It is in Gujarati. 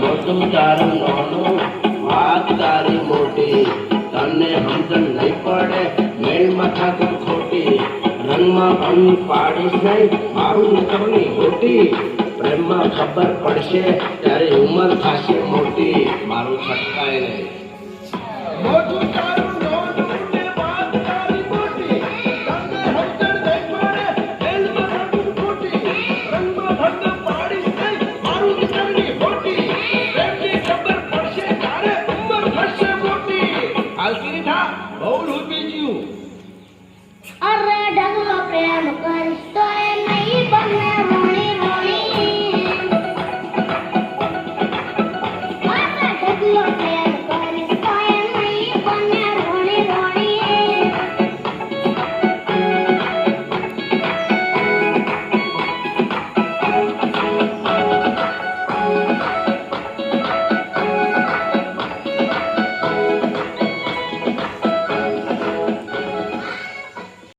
તું તારું નાનું વાત તારી મોટી. તને સમજણ નહીં પડે મેળ માથા ખોટી. રંગમાં ભંગ પાડીશ નહીં, મારું નીકળની ખોટી. પ્રેમમાં ખબર પડશે, ત્યારે ઉંમર થશે મોટી. મારું છટકાય નહીં. મોટું काल के लिए था